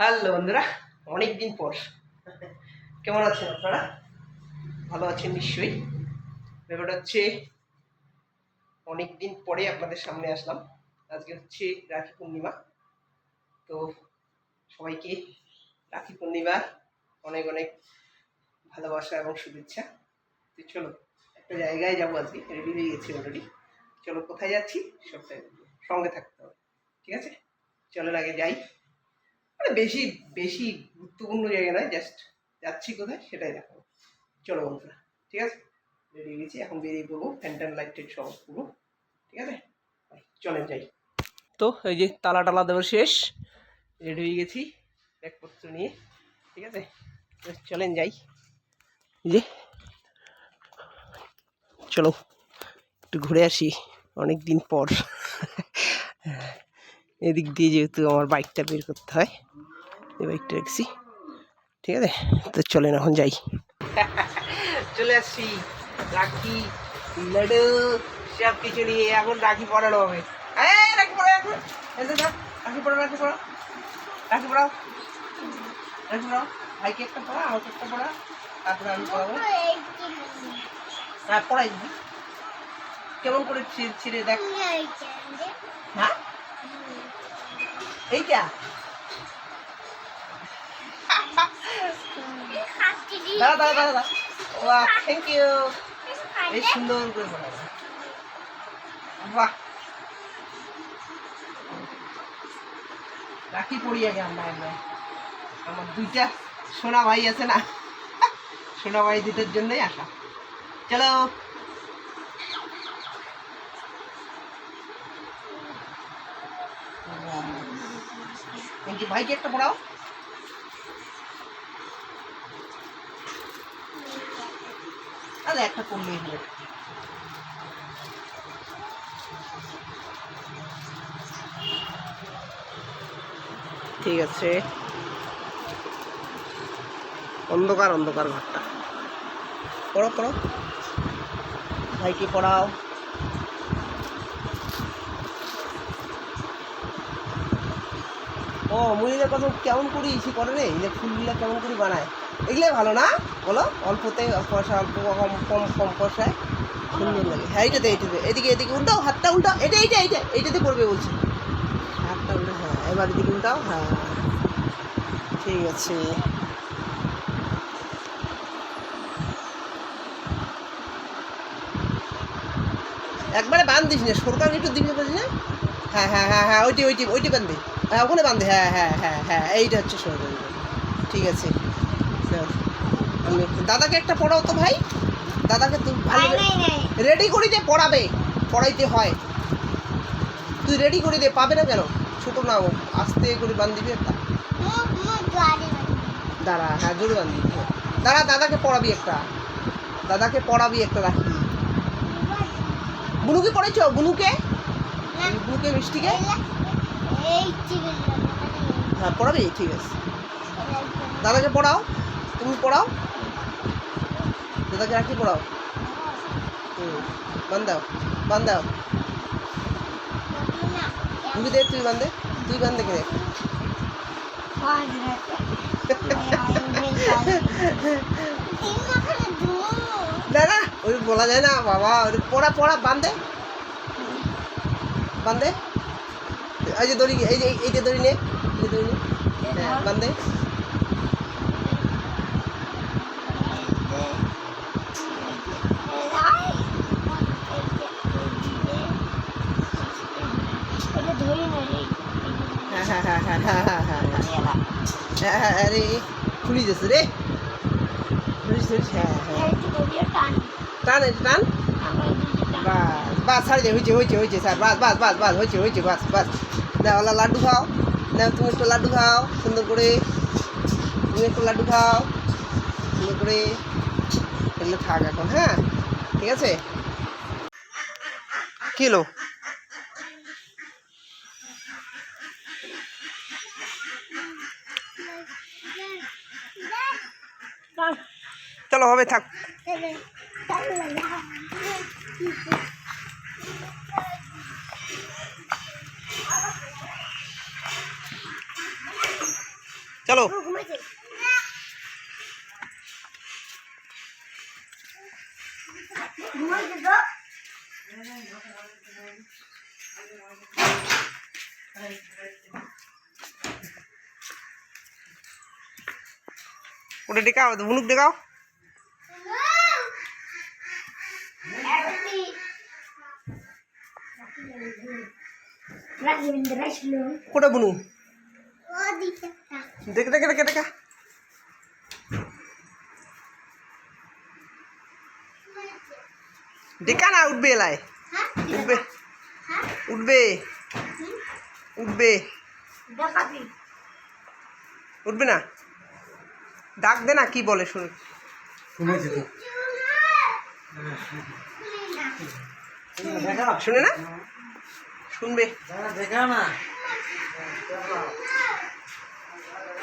Hello বন্ধুরা অনেক দিন পর। কেমন আছেন আপনারা? ভালো আছেন নিশ্চয়ই। ব্যাপারটা হচ্ছে অনেক দিন পরে আপনাদের সামনে আসলাম। আজকে হচ্ছে রাখি পূর্ণিমা। তো সবাইকে রাখি পূর্ণিমার অনেক অনেক ভালোবাসা এবং শুভেচ্ছা। তো চলো, একটা জায়গায় যাব আজকে রেডি হয়ে গেছি অলরেডি চলো, কোথায় যাচ্ছি? সবটাই সঙ্গে থাকতে হবে। ঠিক আছে? চলো, আগে যাই। মানে বেশি বেশি গুরুত্বপূর্ণ জায়গা নয় জাস্ট যাচ্ছি কোথায় সেটাই দেখো চলো বন্ধুরা, ঠিক আছে? বেরিয়ে গেছি, এখন বেরিয়ে পড়ব ফ্যান্টান লাইটের সব পুরো, ঠিক আছে? চলেন যাই। তো এই যে তালা টালা দেওয়া শেষ, রেডি হয়ে গেছি, ব্যাগপত্র নিয়ে, ঠিক আছে? চলেন যাই। যে, চলো, একটু ঘুরে আসি অনেক দিন পর। এদিক দিয়ে যেহেতু আমার বাইকটা বের করতে হয় এই বাইকটা রেখেছি। ঠিক আছে? তো চলেন এখন যাই। চলে আসছি। রাখি লাডু সব কিছু নিয়ে এখন রাখি পড়ানো হবে। এই, রাখি পড়া এখন। এসে রাখি পড়া রাখি পড়া রাখি পড়াও। রাখি পড়াও। ভাইকে একটা পড়া? আমাকে একটা পড়া। তারপরে আমি পড়াবো। হ্যাঁ পড়াই দিবি। কেমন করে ছিঁড়ে দেখ। হ্যাঁ? এইটা দাঁড়া দাঁড়া দাঁড়া দাঁড়া। বাহ থ্যাংক ইউ বেশ সুন্দর করে বানাবে বাহ। রাখি পড়ি আগে আমরা আমরা। আমার দুইটা সোনা ভাই আছে না? সোনা ভাই দুটোর জন্যই আসা। চলো। ইউ ভাইকে একটা পড়াও। তাহলে একটা করলেই হলো ঠিক আছে। অন্ধকার অন্ধকার ঘরটা। পড়ো পড়ো। ভাইকে পড়াও। ও মুড়িদের কথা কেমন করি? সে করে রে যে ফুলগুলো কেমন করে বানায়। এগুলোই ভালো না? বলো। অল্পতে পয়সা, অল্প কম কম কম পয়সায় সুন্দর লাগে। হ্যাঁ এইটাতে এইটাতে। এদিকে এদিকে উল্টাও হাতটা উল্টাও এটা এইটা এইটা। এইটাতে পড়বে বলছি। হাতটা উল্টা হ্যাঁ। এবার এদিকে উল্টাও হ্যাঁ। ঠিক আছে। একবারে বান্ধিস না। সরকার একটু দিবি বুঝি না? হ্যাঁ হ্যাঁ হ্যাঁ হ্যাঁ। ওইটি ওইটি ওইটি বান্ধে হ্যাঁ ওখানে বান্ধে হ্যাঁ হ্যাঁ হ্যাঁ হ্যাঁ এইটা হচ্ছে সরকারি ঠিক আছে। আমি দাদাকে একটা পড়াও তো ভাই। দাদাকে তুই রেডি করে দে পড়াবে। পড়াইতে হয়। তুই রেডি করে দে পাবে না কেন? ছোট না ও, আস্তে করে বান্ধিবি একটা দাঁড়া হ্যাঁ জোরে বান্ধিবি। দাঁড়া দাদাকে পড়াবি একটা। দাদাকে পড়াবি একটা রাখি বুনুকে পড়েছো? বুনুকে? বুনুকে মিষ্টিকে? হ্যাঁ পড়াবি? ঠিক আছে। দাদাকে পড়াও। তুমি পড়াও। দাদাকে রাখি পড়াও? হুম বান্ধাও বান্ধাও তুমি দে তুই বান্ধে তুই বান্ধে কে না ওই বলা যায় না বাবা ওই পড়া পড়া বান্ধে বান্ধে এই যে দড়ি এই যে এইটা দড়ি নে এই দড়ি নে হ্যাঁ বান্ধে আরে খুলি যাচ্ছে রে টান টান বাস বাস ছাড়িয়ে হয়েছে হয়েছে হয়েছে স্যার বাস বাস বাস বাস হয়েছে হয়েছে বাস বাস দাও ওলা লাড্ডু খাও। দাও তুমি একটু লাড্ডু খাও সুন্দর করে। তুমি একটু লাড্ডু খাও সুন্দর করে। এগুলো থাক এখন হ্যাঁ? ঠিক আছে? কিলো চলো। হবে থাক। ওটা ডেকাও বুনুক ডেকাও কোটা বুনু দেখ দেখ দেখ দেখা। ডেকা না উঠবে এলায়। উঠবে। উঠবে। উঠবে। উঠবে না? ডাক দে না কি বলে শুনে। শুনে না? শুনবে। দেখা না আমি একটা ভিডিও করা দেখি আমার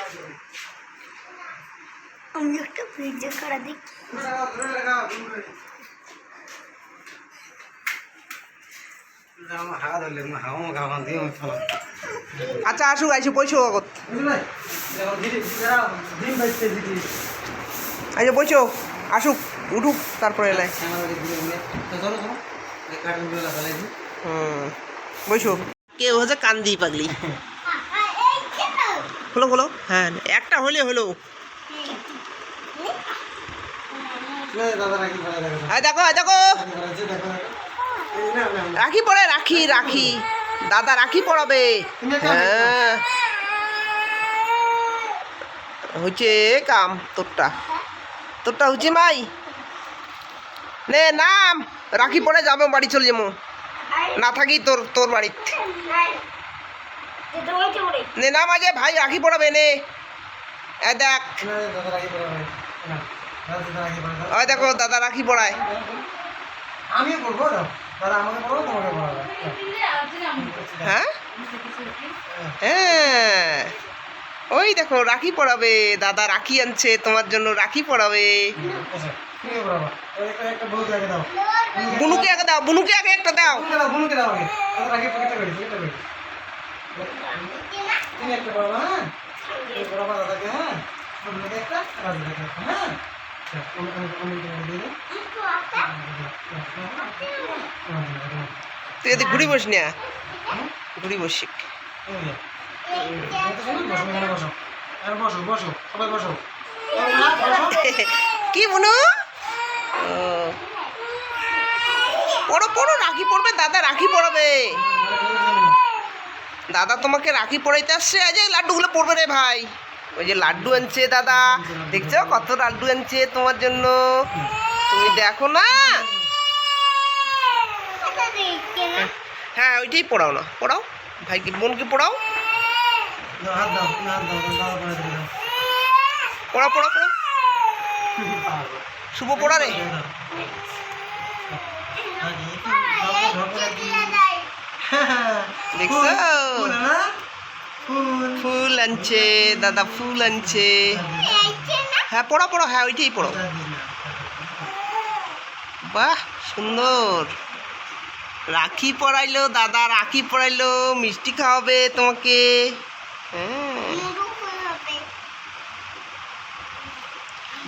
হাওয়া ধরলে আমার হাওয়া মাখা হাওয়া দিয়ে আমি ফেলা আচ্ছা আসুক আইসে আগত। দিদি আইসে পয়সা আসুক উঠুক তারপরে এলাই বইসো কেউ হচ্ছে কান্দি পাগলি। হলো হলো? হ্যাঁ একটা হলে হলো দাদা নাকি ফেলা দেখো দেখো। রাখি পড়ে রাখি রাখি দাদা রাখি পড়াবে। হ্যাঁ। হচ্ছে কাম তোরটা। তোরটা হচ্ছে মাই। নে নাম। রাখি পড়ে যাবে বাড়ি চলে যাব। না থাকি তোর তোর বাড়িতে। নে নাম আজে ভাই রাখি পড়াবে নে। দেখ। ওই দেখো দাদা রাখি পড়ায়। আমিও পড়ব দাদা। আমাকে পড়াবো তোমাকে পড়াবো হ্যাঁ? হ্যাঁ। ওই দেখো রাখি পড়াবে। দাদা রাখি আনছে তোমার জন্য রাখি পড়াবে। আচ্ছা বুনুকে আগে দাও বুনুকে আগে একটা দাও। বুনুকে দাও আগে। রাখি পকেটটা করি পকেটটা করি তুমি একটা পড়াবো হ্যাঁ? এই পড়াবো দাদাকে হ্যাঁ? বুনুকে একটা রাজুকে একটা হ্যাঁ? তুই যদি ঘুরি বস না ঘুরি বসি কি ও। পড়ো পড়ো, রাখি পড়বে, দাদা রাখি পড়াবে। দাদা তোমাকে রাখি পড়াইতে আসছে আজ লাড্ডুগুলো পড়বে রে ভাই। ওই যে লাড্ডু আনছে দাদা। দেখছ কত লাড্ডু আনছে তোমার জন্য? তুমি দেখো না? হ্যাঁ ওইটাই পড়াও না পড়াও। ভাইকে বোনকে পড়াও? পড়া পড়া পড়া শুভ পড়া রে। দেখছ? ফুল। আনছে, দাদা ফুল আনছে। হ্যাঁ পড়ো পড়ো হ্যাঁ ওইটাই পড়ো। বাহ, সুন্দর। রাখি পড়াইলো, দাদা রাখি পড়াইলো, মিষ্টি খাওয়াবে তোমাকে। হ্যাঁ।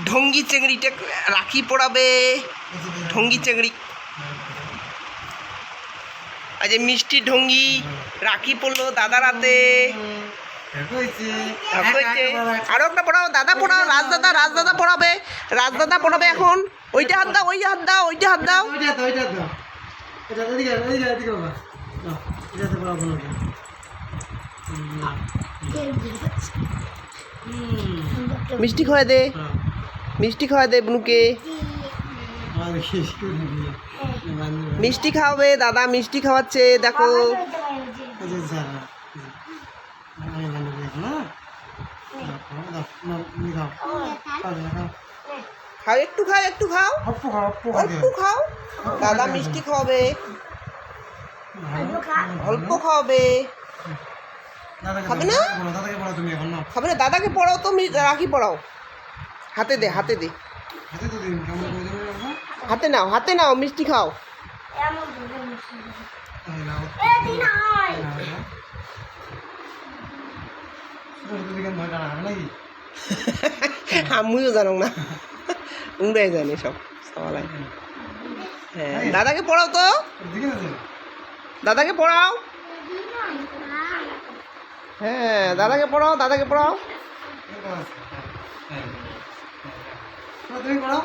ঢঙ্গি চেংড়িটা রাখি পড়াবে। ঢঙ্গি চেংড়ি আজ এই মিষ্টি ঢঙ্গি রাখি পড়ল দাদার হাতে। আরও একটা পড়াও দাদা পড়াও রাজদাদা রাজদাদা পড়াবে। রাজদাদা পড়াবে এখন। ওইটা হাত দাও ওইটা হাত দাও ওইটা হাত দাও। মিষ্টি খাওয়া দে। মিষ্টি খাওয়া দে বুনুকে। আর মিষ্টি খাওয়াবে, দাদা মিষ্টি খাওয়াচ্ছে, দেখো। খাও, একটু খাও একটু খাও। অল্প খাও। দাদা মিষ্টি খাওয়াবে। অল্প খাওয়াবে। খাবে না? খাবে না? দাদাকে পড়াও তো রাখি পড়াও। হাতে দে হাতে দে। হাতে তো কেমন করে দেবে এখন হাতে নাও হাতে নাও মিষ্টি খাও। আমিও জানো না। উমরাই জানি সব সবাই। হ্যাঁ দাদাকে পড়াও তো? দাদাকে পড়াও। হ্যাঁ দাদাকে পড়াও দাদাকে পড়াও। তুমি পড়াও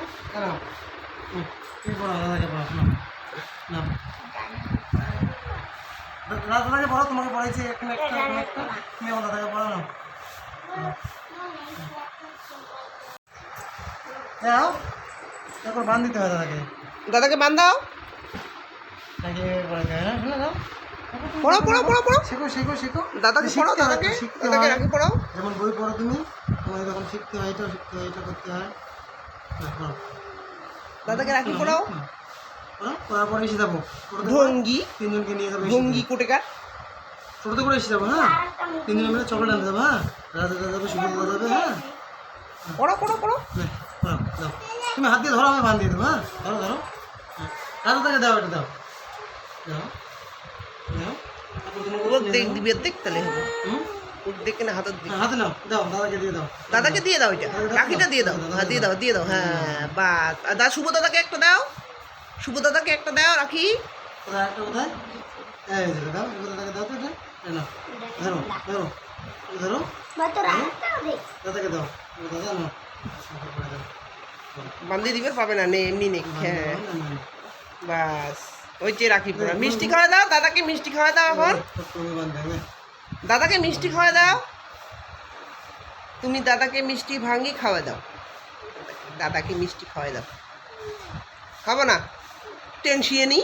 তুমি পড়াও দাদাকে পড়াও না না পড়াও। তোমাকে পড়াইছি একটা তুমি আমার দাদাকে পড়াও না দিতে হয় দাদাকে। দাদাকে শুনে দাদাকে পড়াও। দাদাকে দাদাকে পড়াও যেমন বই পড়ো তুমি তোমাকে তখন শিখতে হয় এটা শিখতে হয় এটা করতে হয়। হ্যাঁ, পড়ো। দাদাকে রাখি পড়াও। পড়ো পড়ার পরে এসে যাব। করে ভঙ্গি। তিনজনকে নিয়ে যাব ভঙ্গি কোটেকার। টোটোতে করে এসে যাব হ্যাঁ? তিনজনে মিলে চকলেট আনতে যাব হ্যাঁ? রাজা দাদা যাবে সুন্দর যাবে হ্যাঁ? নে, পড়ো, দাও তুমি হাত দিয়ে ধরো আমি বান দিয়ে দেবো হ্যাঁ? ধরো ধরো। হ্যাঁ। রাজা তাকে দাও এটা দাও। দাও দাও দেখ দিবি দেখ তাহলে হবে। হুম? দেখে না হাতের দিকে হাতে নাও দাও দাদাকে দিয়ে দাও। দাদাকে দিয়ে দাও এটা। রাখিটা দিয়ে দাও। হ্যাঁ দিয়ে দাও। দিয়ে দাও। হ্যাঁ বাস। আর দা শুভ দাদাকে একটা দাও। শুভ দাদাকে একটা দাও রাখি। একটা কোথায়? এই দাও দাদাকে দাও তো এটা। ধরো ধরো ধরো। দাদাকে দাও। দাদা নাও। আমাকে করে দাও বান্ধি দিবে পাবে না নে এমনি নেই হ্যাঁ। বাস। ওই যে রাখি পড়া মিষ্টি খাওয়া দাও দাদাকে মিষ্টি খাওয়া দাও এখন। দাদাকে মিষ্টি খাওয়া দাও। তুমি দাদাকে মিষ্টি ভাঙি খাওয়া দাও। দাদাকে মিষ্টি খাওয়া দাও। খাব না? টেনশিয়ে নি?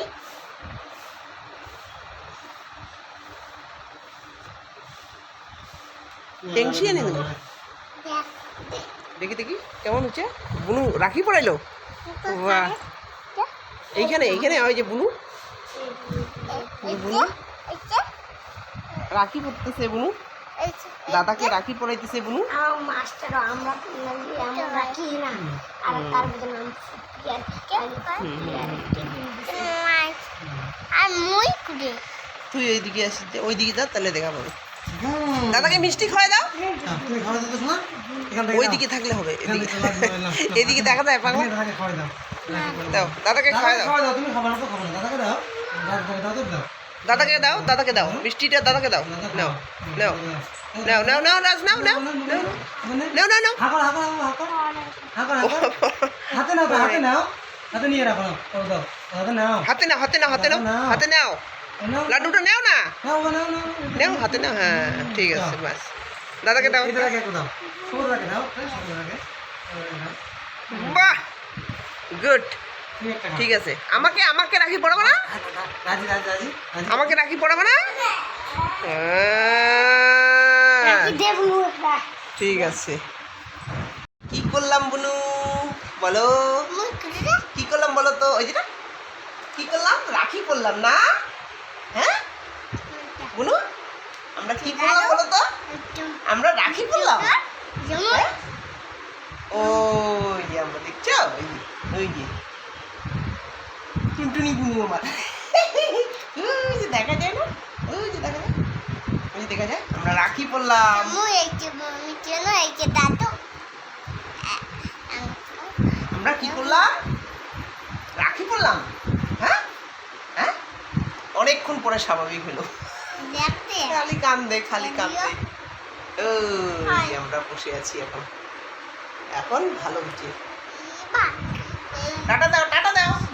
টেনশিয়ে নি তুমি? দেখি দেখি কেমন হচ্ছে? বুনু রাখি পড়াইলো? এইখানে এইখানে ওই যে বুনু বুনু। রাখি পড়তেছে বুনু? দাদাকে রাখি পড়াইতেছে বুনু? মাস্টার আমরা রাখি না। আর তার নাম আর মুই কুড়ে। তুই ওইদিকে আসি ওইদিকে যা তাহলে দেখা পাবো দাদাকে মিষ্টি খাওয়াই দাও। হ্যাঁ, ওইদিকে থাকলে হবে এদিকে। দেখা যায় পাগল? খাওয়াই দাও। দাদাকে করে দাও। দাদাকে খাওয়াই দাও তুমি খাবার তো খাবার না। দাদাকে দাও। দাদাকে দাও দাও। দাদাকে দাও দাদাকে দাও মিষ্টিটা দাদাকে দাও নাও। নাও নাও নাও নাও রাজ নাও নাও নাও নাও নাও হাতে নাও হাতে নাও হাতে নিয়ে রাখো দাও হাতে নাও হাতে নাও হাতে নাও হাতে নাও হাতে নাও লাড্ডুটা নাও না নাও গো, নাও নাও নাও হাতে নাও হ্যাঁ ঠিক আছে বাস দাদাকে দাও বাহ গুড ঠিক আছে। আমাকে আমাকে রাখি পড়াবো না? আমাকে রাখি পড়াবো না? ঠিক আছে। কি করলাম বুনু? বলো। কি করলাম বলো তো? ওই যেটা। কি করলাম? রাখি করলাম না? হ্যাঁ? বুনু আমরা কি করলাম বলো তো? আমরা রাখি করলাম? যে আমরা দেখছ? ওই যে ওই যে। টুনটুনি বুনু আমার ওই যে দেখা যায় না? ওই যে দেখা যায়। ওই যে দেখা যায় আমরা রাখি পড়লাম। কি করলাম রাখি পড়লাম। হ্যাঁ? হ্যাঁ? অনেকক্ষণ পরে স্বাভাবিক হলো। খালি কান্দে খালি কান্দে। ওই আমরা বসে আছি এখন। এখন ভালো হচ্ছে টাটা দাও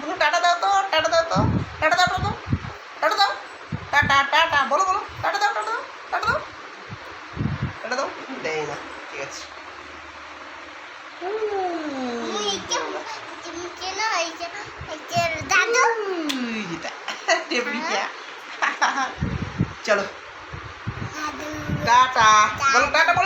বলো টাটা দাও তো টাটা দাও তো টাটা দাও টাটা টাটা দাও। টাটা টাটা বলো বলো টাটা দাও টাটা দাও টাটা দাও। টাটা দাও দেয় না ঠিক আছে। মুই এই যে তুমি কেন এই যে এই যে দাদু। উই, যেটা টেবলিটা চলো। টাটা বলো টাটা বলো